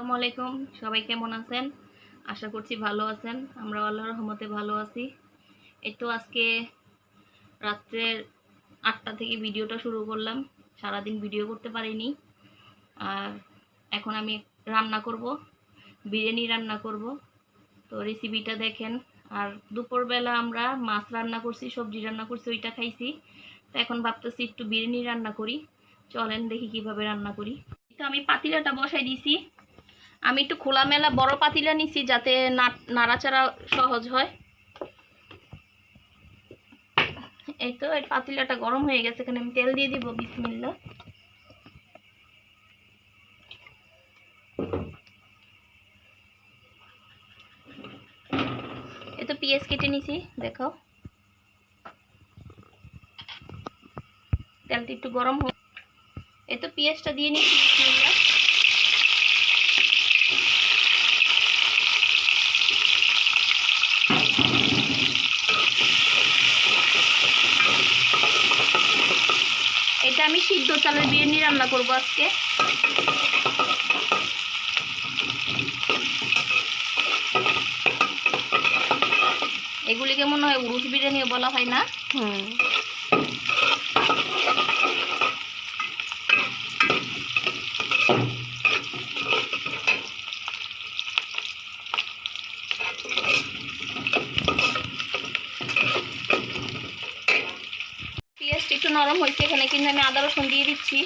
আসসালামু আলাইকুম। সবাই কেমন আছেন? আশা করছি ভালো আছেন। আমরা আল্লাহ রহমতে ভালো আছি। এই তো আজকে রাত্রের আটটা থেকে ভিডিওটা শুরু করলাম। সারাদিন ভিডিও করতে পারিনি। আর এখন আমি রান্না করব। বিরিয়ানি রান্না করব। তো রেসিপিটা দেখেন। আর দুপুরবেলা আমরা মাছ রান্না করছি, সবজি রান্না করছি, ওইটা খাইছি। তো এখন ভাবতেছি একটু বিরিয়ানি রান্না করি। চলেন দেখি কীভাবে রান্না করি। তো আমি পাতিলাটা বসাই দিছি। আমি একটু খোলামেলা বড় পাতিলা নিছি যাতে নাড়াচাড়া সহজ হয়। এই তো, এই পাতিলাটা গরম হয়ে গেছে, এখানে আমি তেল দিয়ে দিব বিসমিল্লা এই তো পেঁয়াজ কেটে নিছি দেখো তেলটা একটু গরম হোক। এই তো পেঁয়াজটা দিয়ে নিচ্ছি বিসমিল্লাহ। এটা আমি সিদ্ধ চালের বিরিয়ানি রান্না করব আজকে। এগুলিকে মনে হয় উরুস বিরিয়ানিও বলা হয় না? হুম একটু নরম হয়েছে এখানে কিন্তু আমি আদা রসুন দিয়ে দিচ্ছি।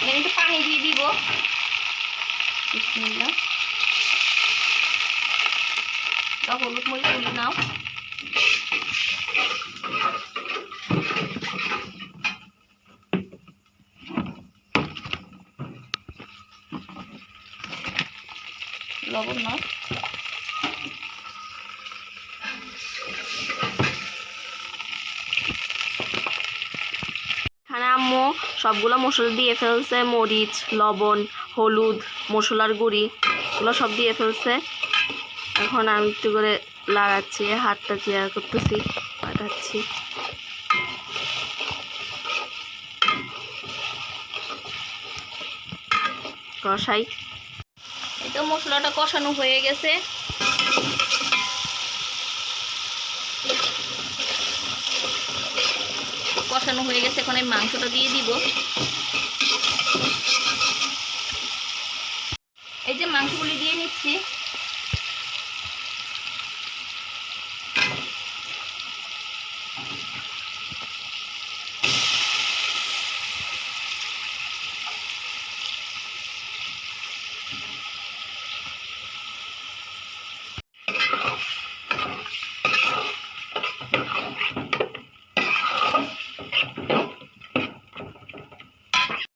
এখানে একটু পানি দিয়ে দিব বিসমিল্লাহ দাও হলুদ মরিচ গুলি নাও লবণ নাও আম্মু সবগুলো মশলা দিয়ে ফেলছে, মরিচ, লবণ, হলুদ, মশলার গুঁড়ি, এগুলো সব দিয়ে ফেলছে। এখন আমি একটু করে লাগাচ্ছি, হাতটা চেয়ার করতেছি, পাঠাচ্ছি। কষাই। তো মশলাটা কষানো হয়ে গেছে। কষানো হয়ে গেছে, এখন আমি মাংসটা দিয়ে দিব। এই যে মাংসগুলি দিয়ে নিচ্ছি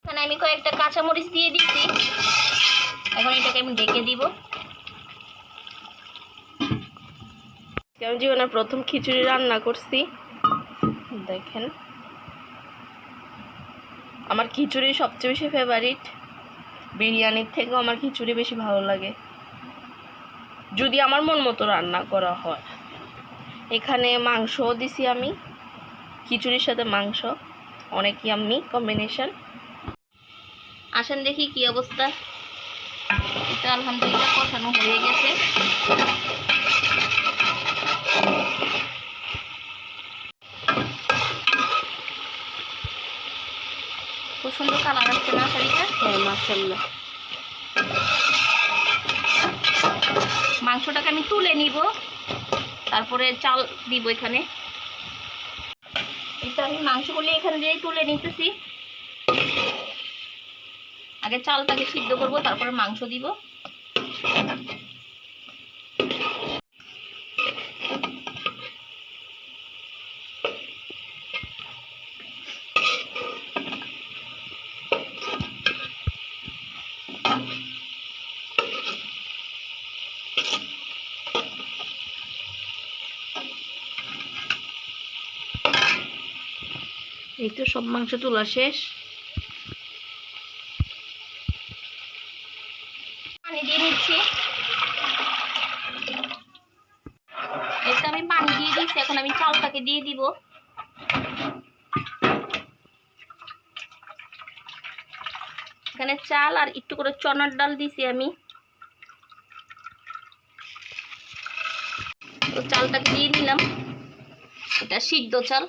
এখানে আমি কয়েকটা কাঁচামরিচ দিয়ে দিচ্ছি এখন এটাকে আমি ডেকে দিব আমি জীবনের প্রথম খিচুড়ি রান্না করছি। দেখেন। আমার খিচুড়ি সবচেয়ে বেশি ফেভারিট বিরিয়ানির থেকেও আমার খিচুড়ি বেশি ভালো লাগে। যদি আমার মন মতো রান্না করা হয়। এখানে মাংসও দিছি আমি। খিচুড়ির সাথে মাংস। অনেক ইয়াম্মি কম্বিনেশন আসেন দেখি কি অবস্থা। এটা আলহামদুলিল্লাহ কষানো হয়ে গেছে। খুব সুন্দর কালার আসছে না শাড়িটা? হ্যাঁ মাসাল্লাহ মাংসটাকে আমি তুলে নিব। তারপরে চাল দিব এখানে। এটা আমি মাংসগুলি এখান দিয়েই তুলে নিতেছি। আগে চালটাকে সিদ্ধ করব তারপরে মাংস দিব। এই তো সব মাংস তোলা শেষ। পানি দিয়ে পানি এখন আমি চালটাকে দিয়ে দিব। এখানে চাল আর একটু করে চনার ডাল দিছি আমি। তো চালটাকে দিয়ে নিলাম। এটা সিদ্ধ চাল।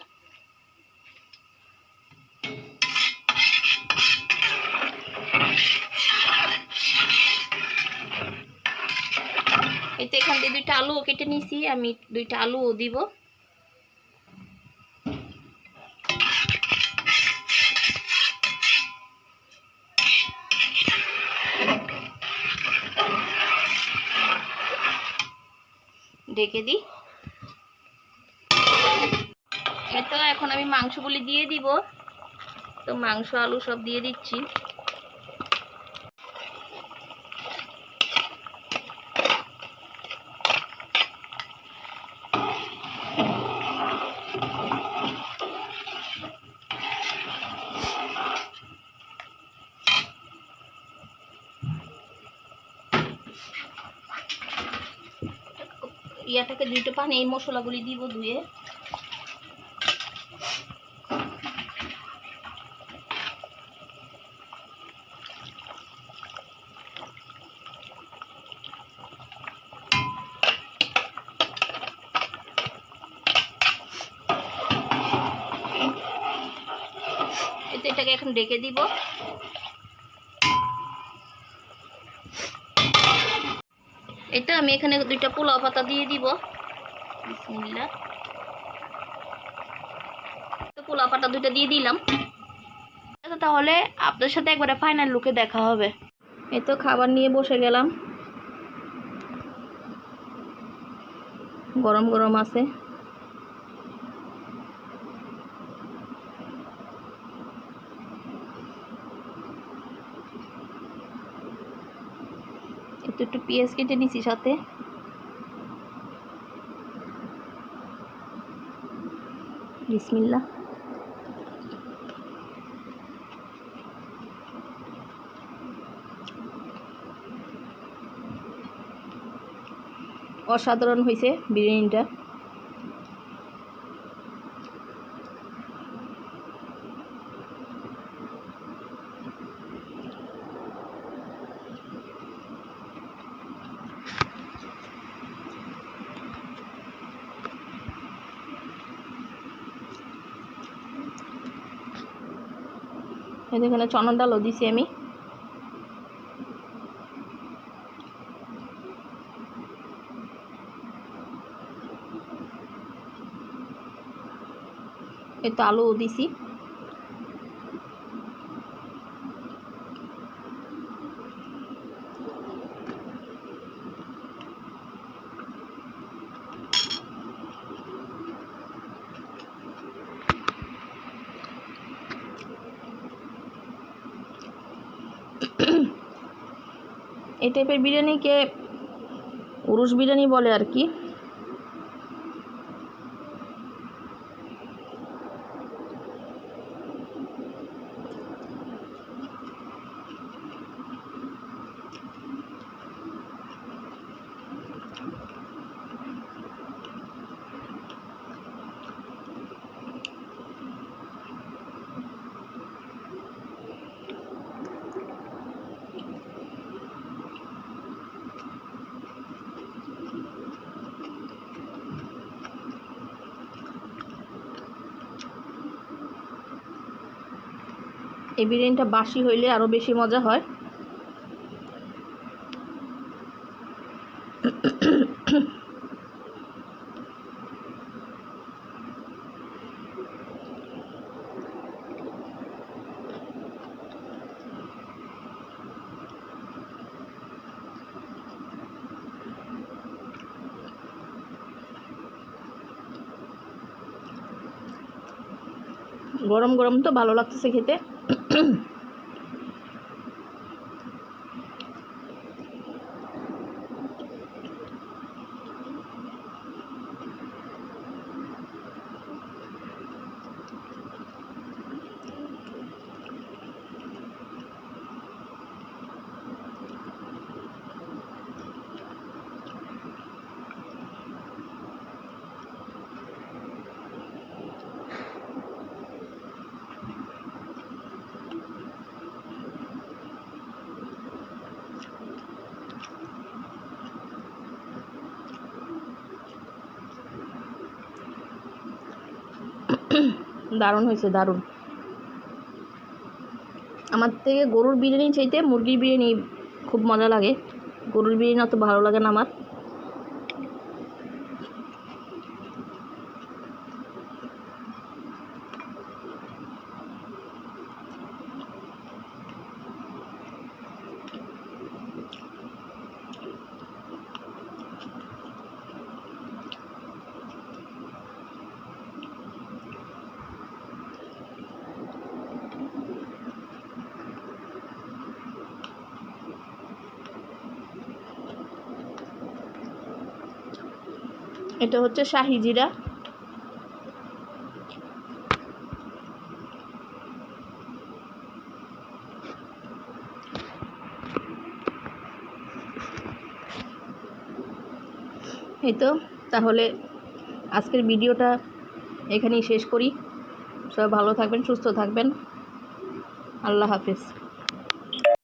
এই তো এখান দিয়ে দুইটা আলুও কেটে নিছি, আমি দুইটা আলুও দিব। ঢেকে দিই। এতো এখন আমি মাংসগুলি দিয়ে দিব। তো মাংস, আলু সব দিয়ে দিচ্ছি। ইয়াটাকে দুইটা পানি এই মশলাগুলি দিব ধুয়ে। এটাকে এখন ডেকে দিব। আমি এখানে দুইটা পোলাও পাতা দিয়ে দিব। পোলাও পাতা দুইটা দিয়ে দিলাম। আচ্ছা, তাহলে আপনার সাথে একবারে ফাইনাল লুকে দেখা হবে। এই তো খাবার নিয়ে বসে গেলাম। গরম গরম আছে। একটু একটু পেঁয়াজ কেটে নিছি সাথে। অসাধারণ হয়েছে বিরিয়ানিটা। এখানে চনন ডালও দিছি আমি। এই তো আলুও দিছি। এই টাইপের বিরিয়ানিকে উরুস বিরিয়ানি বলে আর কি। এই বিরিয়ানিটা বাসি হইলে আরও বেশি মজা হয়। গরম গরম তো ভালো লাগতেছে খেতে। দারুণ হয়েছে, দারুণ। আমার থেকে গরুর বিরিয়ানি চাইতে মুরগির বিরিয়ানি খুব মজা লাগে। গরুর বিরিয়ানি অত ভালো লাগে না আমার। এটা হচ্ছে শাহি জিরা। এই তো, তাহলে আজকের ভিডিওটা এখানেই শেষ করি। সবাই ভালো থাকবেন, সুস্থ থাকবেন। আল্লাহ হাফিজ।